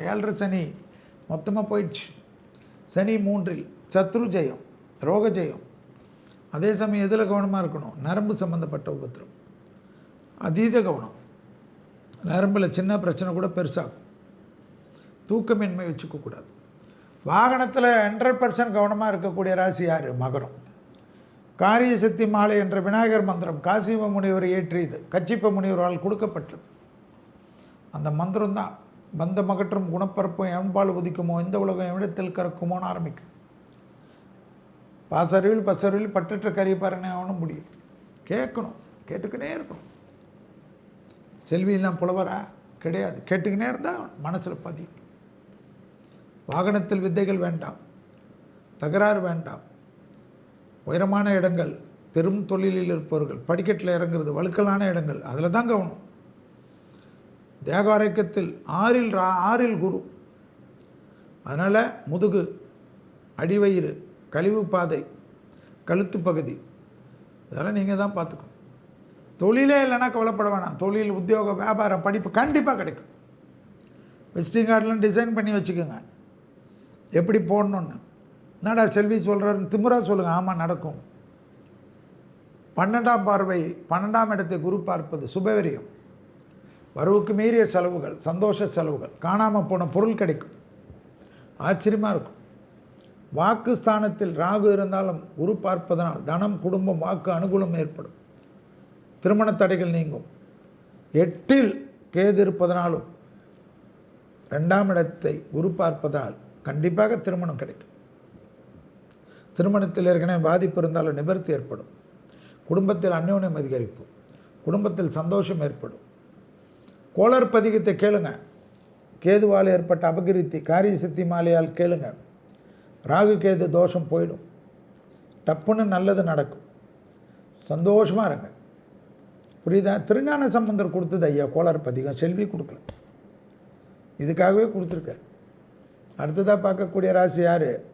ஏழரை சனி மொத்தமாக போயிடுச்சு. சனி மூன்றில் சத்ரு ஜெயம் ரோக ஜெயம். அதே சமயம் எதில் கவனமாக இருக்கணும்? நரம்பு சம்மந்தப்பட்ட உபத்திரம். அதீத கவனம். நரம்பில் சின்ன பிரச்சனை கூட பெருசாகும். தூக்கமின்மை வச்சுக்கக்கூடாது வாகனத்தில் ஹண்ட்ரட் பர்சன்ட் கவனமாக இருக்கக்கூடிய ராசி யார்? மகரம். காரிய சக்தி மாலை என்ற விநாயகர் மந்திரம் காசிப முனிவர் ஏற்றியது. கச்சிப்ப முனிவரால் கொடுக்கப்பட்டது. அந்த மந்திரம் தான் பந்த மகற்றும் குணப்பரப்பும் எவன்பால் உதிக்குமோ? இந்த உலகம் எவ்விடத்தில் கறக்குமோன்னு ஆரம்பிக்கும். பாசறிவில் பசறிவில் பட்டற்ற கரியப்பாருன்னு அவனும் முடியும். கேட்கணும். கேட்டுக்கினே இருக்கணும். செல்வியெல்லாம் புலவரா? கிடையாது. கேட்டுக்கினே இருந்தால் மனசில் பதியும். வாகனத்தில் வித்தைகள் வேண்டாம். தகராறு வேண்டாம். உயரமான இடங்கள் பெரும் தொழிலில் இருப்பவர்கள் படிக்கட்டில் இறங்குறது வழுக்கலான இடங்கள் அதில் தான் கவனம். தேகாரைக்கத்தில் ஆறில் ரா ஆறில் குரு. அதனால் முதுகு அடிவயிறு கழிவு பாதை கழுத்து பகுதி. இதெல்லாம் நீங்கள் தான் பார்த்துக்கணும். தொழிலே இல்லைன்னா கவலைப்பட வேணாம். தொழில் உத்தியோகம் வியாபாரம் படிப்பு கண்டிப்பாக கிடைக்கும். விசிட்டிங் கார்டெலாம் டிசைன் பண்ணி வச்சுக்கோங்க. எப்படி போடணுன்னு என்னடா செல்வி சொல்கிறாருன்னு திமுறா சொல்லுங்கள் ஆமாம் நடக்கும். பன்னெண்டாம் பார்வை பன்னெண்டாம் இடத்தை குரு பார்ப்பது சுபவரியம் வரவுக்கு மீறிய செலவுகள் சந்தோஷ செலவுகள் காணாமல் போன பொருள் கிடைக்கும். ஆச்சரியமாக இருக்கும். வாக்கு ஸ்தானத்தில் ராகு இருந்தாலும் குரு பார்ப்பதனால் தனம் குடும்பம் வாக்கு அனுகூலம் ஏற்படும். திருமண தடைகள் நீங்கும். எட்டில் கேது இருப்பதனாலும் ரெண்டாம் இடத்தை குரு பார்ப்பதால் கண்டிப்பாக திருமணம் கிடைக்கும். திருமணத்தில் ஏற்கனவே பாதிப்பு இருந்தாலும் நிவர்த்தி ஏற்படும். குடும்பத்தில் அந்யோன்யம் அதிகரிப்பு குடும்பத்தில் சந்தோஷம் ஏற்படும். கோளர் பதிகத்தை கேளுங்க. கேதுவால் ஏற்பட்ட அபகிருத்தி காரிய சித்தி மாலையால் கேளுங்க. ராகு கேது தோஷம் போயிடும். டப்புன்னு நல்லது நடக்கும். சந்தோஷமாக இருங்க. புரியுதா? திருஞான சம்பந்தர் கொடுத்தது ஐயா கோளார் பதிகம். செல்வி கொடுக்கல. இதுக்காகவே கொடுத்துருக்காரு. அடுத்ததாக பார்க்கக்கூடிய ராசி யார்?